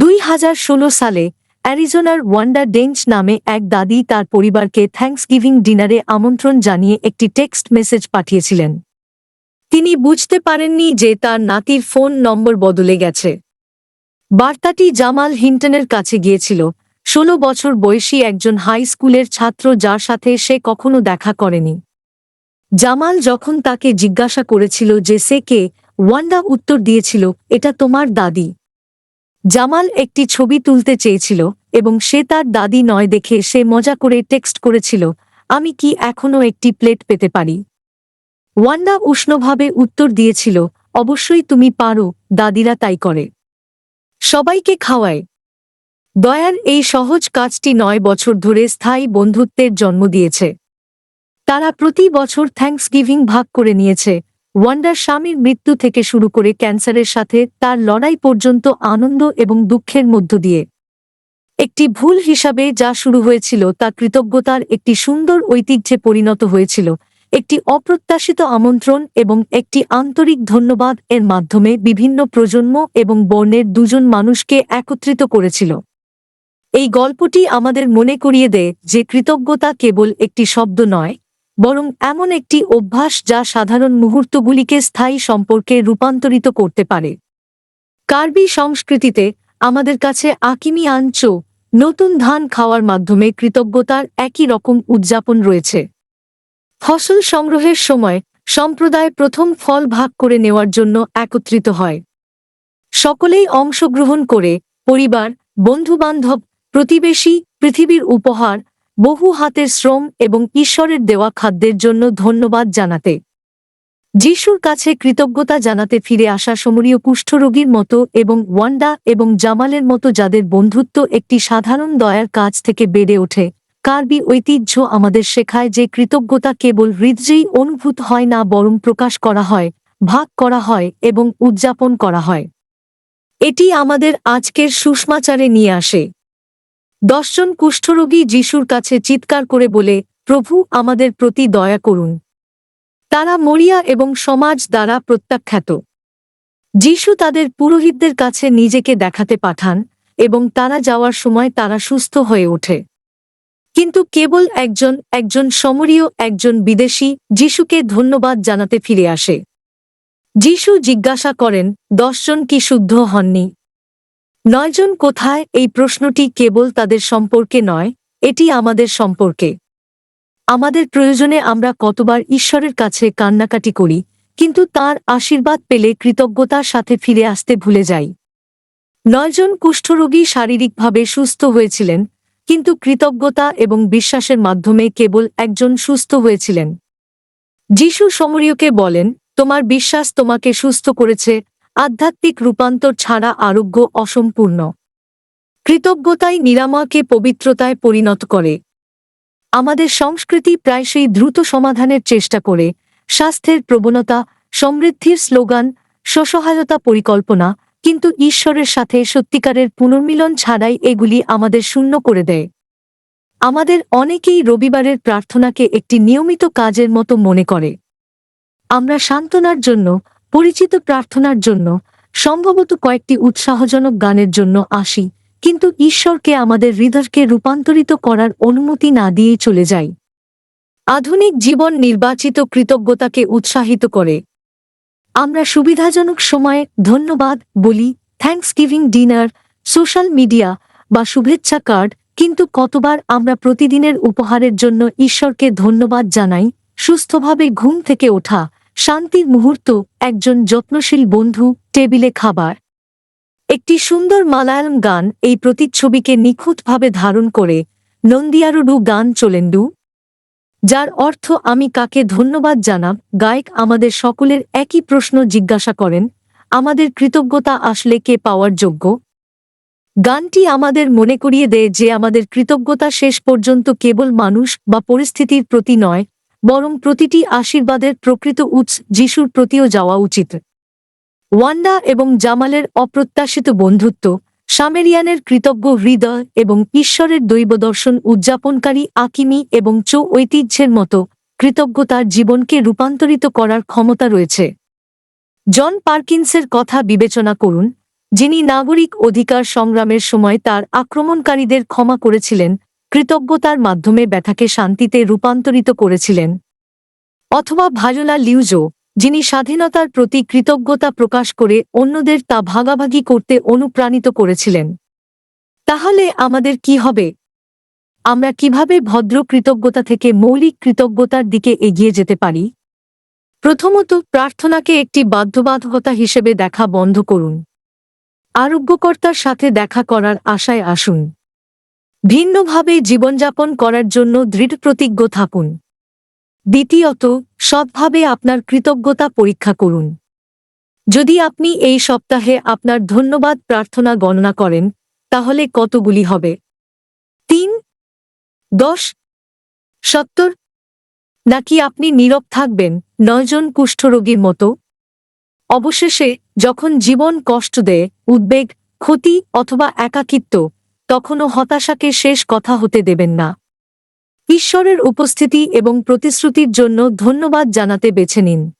দুই হাজার ষোলো সালে অ্যারিজোনার ওয়ান্ডা ডেঞ্চ নামে এক দাদি তার পরিবারকে থ্যাঙ্কসগিভিং ডিনারে আমন্ত্রণ জানিয়ে একটি টেক্সট মেসেজ পাঠিয়েছিলেন। তিনি বুঝতে পারেননি যে তার নাতির ফোন নম্বর বদলে গেছে। বার্তাটি জামাল হিন্টনের কাছে গিয়েছিল, ষোলো বছর বয়সী একজন হাই স্কুলের ছাত্র যার সাথে সে কখনো দেখা করেনি। জামাল যখন তাকে জিজ্ঞাসা করেছিল যে সে কে, ওয়ান্ডা উত্তর দিয়েছিল, এটা তোমার দাদি। জামাল একটি ছবি তুলতে চেয়েছিল এবং সে তার দাদি নয় দেখে সে মজা করে টেক্সট করেছিল, আমি কি এখনও একটি প্লেট পেতে পারি? ওয়ান্ডা উষ্ণভাবে উত্তর দিয়েছিল, অবশ্যই তুমি পারো, দাদিরা তাই করে। সবাইকে খাওয়ায়। দয়ার এই সহজ কাজটি নয় বছর ধরে স্থায়ী বন্ধুত্বের জন্ম দিয়েছে। তারা প্রতি বছর থ্যাংকস গিভিং ভাগ করে নিয়েছে ওয়ান্ডার স্বামীর মৃত্যু থেকে শুরু করে ক্যান্সারের সাথে তার লড়াই পর্যন্ত আনন্দ এবং দুঃখের মধ্য দিয়ে। একটি ভুল হিসাবে যা শুরু হয়েছিল তা কৃতজ্ঞতার একটি সুন্দর ঐতিহ্যে পরিণত হয়েছিল। একটি অপ্রত্যাশিত আমন্ত্রণ এবং একটি আন্তরিক ধন্যবাদ এর মাধ্যমে বিভিন্ন প্রজন্ম এবং বর্ণের দুজন মানুষকে একত্রিত করেছিল। এই গল্পটি আমাদের মনে করিয়ে দেয় যে কৃতজ্ঞতা কেবল একটি শব্দ নয় বরং এমন একটি অভ্যাস যা সাধারণ মুহূর্তগুলিকে স্থায়ী সম্পর্কে রূপান্তরিত করতে পারে। কার্বি সংস্কৃতিতে আমাদের কাছে আকিমি আঞ্চো নতুন ধান খাওয়ার মাধ্যমে কৃতজ্ঞতার একই রকম উদযাপন রয়েছে। ফসল সংগ্রহের সময় সম্প্রদায় প্রথম ফল ভাগ করে নেওয়ার জন্য একত্রিত হয়। সকলেই অংশগ্রহণ করে পরিবার, বন্ধুবান্ধব, প্রতিবেশী, পৃথিবীর উপহার বহু হাতের শ্রম এবং ঈশ্বরের দেওয়া খাদ্যের জন্য ধন্যবাদ জানাতে। যিশুর কাছে কৃতজ্ঞতা জানাতে ফিরে আসা সমরীয় কুষ্ঠরোগীর মতো এবং ওয়ান্ডা এবং জামালের মতো যাদের বন্ধুত্ব একটি সাধারণ দয়ার কাজ থেকে বেড়ে ওঠে, কার্বি ঐতিহ্য আমাদের শেখায় যে কৃতজ্ঞতা কেবল হৃদয়েই অনুভূত হয় না বরং প্রকাশ করা হয়, ভাগ করা হয় এবং উদযাপন করা হয়। এটি আমাদের আজকের সুষমাচারে নিয়ে আসে। দশজন কুষ্ঠরোগী যিশুর কাছে চিৎকার করে বলে, প্রভু, আমাদের প্রতি দয়া করুন। তারা মরিয়া এবং সমাজ দ্বারা প্রত্যাখ্যাত। যিশু তাদের পুরোহিতদের কাছে নিজেকে দেখাতে পাঠান এবং তারা যাওয়ার সময় তারা সুস্থ হয়ে ওঠে। কিন্তু কেবল একজন একজন সমরীয়, একজন বিদেশি যিশুকে ধন্যবাদ জানাতে ফিরে আসে। যিশু জিজ্ঞাসা করেন, দশজন কি শুদ্ধ হননি? নয়জন কোথায়, এই প্রশ্নটি কেবল তাদের সম্পর্কে নয়, এটি আমাদের সম্পর্কে। আমাদের প্রয়োজনে আমরা কতবার ঈশ্বরের কাছে কান্নাকাটি করি, কিন্তু তার আশীর্বাদ পেলে কৃতজ্ঞতার সাথে ফিরে আসতে ভুলে যাই। নয়জন কুষ্ঠরোগী শারীরিকভাবে সুস্থ হয়েছিলেন, কিন্তু কৃতজ্ঞতা এবং বিশ্বাসের মাধ্যমে কেবল একজন সুস্থ হয়েছিলেন। যিশু সমরীয়কে বলেন, তোমার বিশ্বাস তোমাকে সুস্থ করেছে আধ্যাত্মিক রূপান্তর ছাড়া আরোগ্য অসম্পূর্ণ। কৃতজ্ঞতাই নিরাময়কে পবিত্রতায় পরিণত করে। আমাদের সংস্কৃতি প্রায়শই দ্রুত সমাধানের চেষ্টা করে। স্বাস্থ্যের প্রবণতা, সমৃদ্ধির স্লোগান স্বসহায়তা পরিকল্পনা, কিন্তু ঈশ্বরের সাথে সত্যিকারের পুনর্মিলন ছাড়াই এগুলি আমাদের শূন্য করে দেয়। আমাদের অনেকেই রবিবারের প্রার্থনাকে একটি নিয়মিত কাজের মতো মনে করে। আমরা সান্ত্বনার জন্য পরিচিত প্রার্থনার জন্য, সম্ভবত কয়েকটি উৎসাহজনক গানের জন্য আসি, কিন্তু ঈশ্বরকে আমাদের হৃদয়কে রূপান্তরিত করার অনুমতি না দিয়েই চলে যাই। আধুনিক জীবন নির্বাচিত কৃতজ্ঞতাকে উৎসাহিত করে। আমরা সুবিধাজনক সময়ে ধন্যবাদ বলি থ্যাঙ্কসগিভিং ডিনার সোশ্যাল মিডিয়া বা শুভেচ্ছা কার্ড কিন্তু কতবার আমরা প্রতিদিনের উপহারের জন্য ঈশ্বরকে ধন্যবাদ জানাই, সুস্থভাবে ঘুম থেকে ওঠা শান্তির মুহূর্ত, একজন যত্নশীল বন্ধু, টেবিলে খাবার। একটি সুন্দর মালায়ালম গান এই প্রতিচ্ছবিকে নিখুঁতভাবে ধারণ করে, নন্দিয়ারুডু গান চলেন্ডু যার অর্থ, আমি কাকে ধন্যবাদ জানাব? গায়ক আমাদের সকলের একই প্রশ্ন জিজ্ঞাসা করেন, আমাদের কৃতজ্ঞতা আসলে কে পাওয়ার যোগ্য? গানটি আমাদের মনে করিয়ে দেয় যে আমাদের কৃতজ্ঞতা শেষ পর্যন্ত কেবল মানুষ বা পরিস্থিতির প্রতি নয় বরং প্রতিটি আশীর্বাদের প্রকৃত উৎস যিশুর প্রতিও যাওয়া উচিত। ওয়ান্ডা এবং জামালের অপ্রত্যাশিত বন্ধুত্ব, সামেরিয়ানের কৃতজ্ঞ হৃদয় এবং ঈশ্বরের দৈবদর্শন উদযাপনকারী আকিমি এবং চো ঐতিহ্যের মতো কৃতজ্ঞতার জীবনকে রূপান্তরিত করার ক্ষমতা রয়েছে। জন পার্কিন্সের কথা বিবেচনা করুন, যিনি নাগরিক অধিকার সংগ্রামের সময় তার আক্রমণকারীদের ক্ষমা করেছিলেন কৃতজ্ঞতার মাধ্যমে ব্যথাকে শান্তিতে রূপান্তরিত করেছিলেন। অথবা ভায়োলা লিউজো, যিনি স্বাধীনতার প্রতি কৃতজ্ঞতা প্রকাশ করে অন্যদের তা ভাগাভাগি করতে অনুপ্রাণিত করেছিলেন। তাহলে আমাদের কি হবে? আমরা কীভাবে ভদ্র কৃতজ্ঞতা থেকে মৌলিক কৃতজ্ঞতার দিকে এগিয়ে যেতে পারি? প্রথমত প্রার্থনাকে একটি বাধ্যবাধকতা হিসেবে দেখা বন্ধ করুন। আরোগ্যকর্তার সাথে দেখা করার আশায় আসুন। ভিন্নভাবে জীবনযাপন করার জন্য দৃঢ় প্রতিজ্ঞ থাকুন। দ্বিতীয়ত, সৎভাবে আপনার কৃতজ্ঞতা পরীক্ষা করুন। যদি আপনি এই সপ্তাহে আপনার ধন্যবাদ প্রার্থনা গণনা করেন, তাহলে কতগুলি হবে? তিন, দশ, সত্তর, নাকি আপনি নীরব থাকবেন নয়জন কুষ্ঠরোগীর মতো? অবশেষে, যখন জীবন কষ্ট দেয়, উদ্বেগ, ক্ষতি অথবা একাকিত্ব তখনও হতাশাকে শেষ কথা হতে দেবেন না। ঈশ্বরের উপস্থিতি এবং প্রতিশ্রুতির জন্য ধন্যবাদ জানাতে বেছে নিন।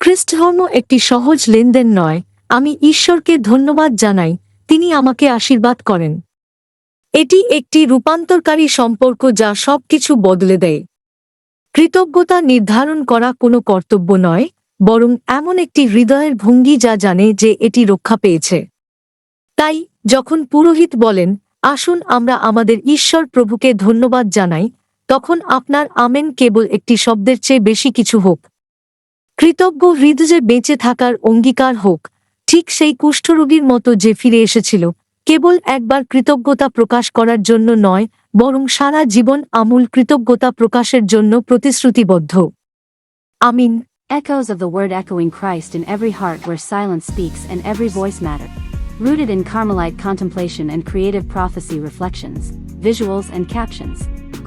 খ্রিস্টধর্ম একটি সহজ লেনদেন নয়, আমি ঈশ্বরকে ধন্যবাদ জানাই, তিনি আমাকে আশীর্বাদ করেন। এটি একটি রূপান্তরকারী সম্পর্ক যা সবকিছু বদলে দেয়। কৃতজ্ঞতা নির্ধারণ করা কোনো কর্তব্য নয়, বরং এমন একটি হৃদয়ের ভঙ্গি যা জানে যে এটি রক্ষা পেয়েছে। তাই যখন পুরোহিত বলেন, আসুন আমরা আমাদের ঈশ্বর প্রভুকে ধন্যবাদ জানাই, তখন আপনার আমেন কেবল একটি শব্দের চেয়ে বেশি কিছু হোক। কৃতজ্ঞ হৃদয়ে বেঁচে থাকার অঙ্গীকার হোক, ঠিক সেই কুষ্ঠরোগীর মতো যে ফিরে এসেছিল, কেবল একবার কৃতজ্ঞতা প্রকাশ করার জন্য নয়, বরং সারা জীবন আমূল কৃতজ্ঞতা প্রকাশের জন্য প্রতিশ্রুতিবদ্ধ। আমিন। Echoes of the word echoing Christ in every heart where silence speaks and every voice matter. Rooted in Carmelite contemplation and creative prophecy reflections, visuals and captions.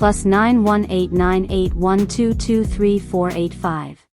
plus 918981223485.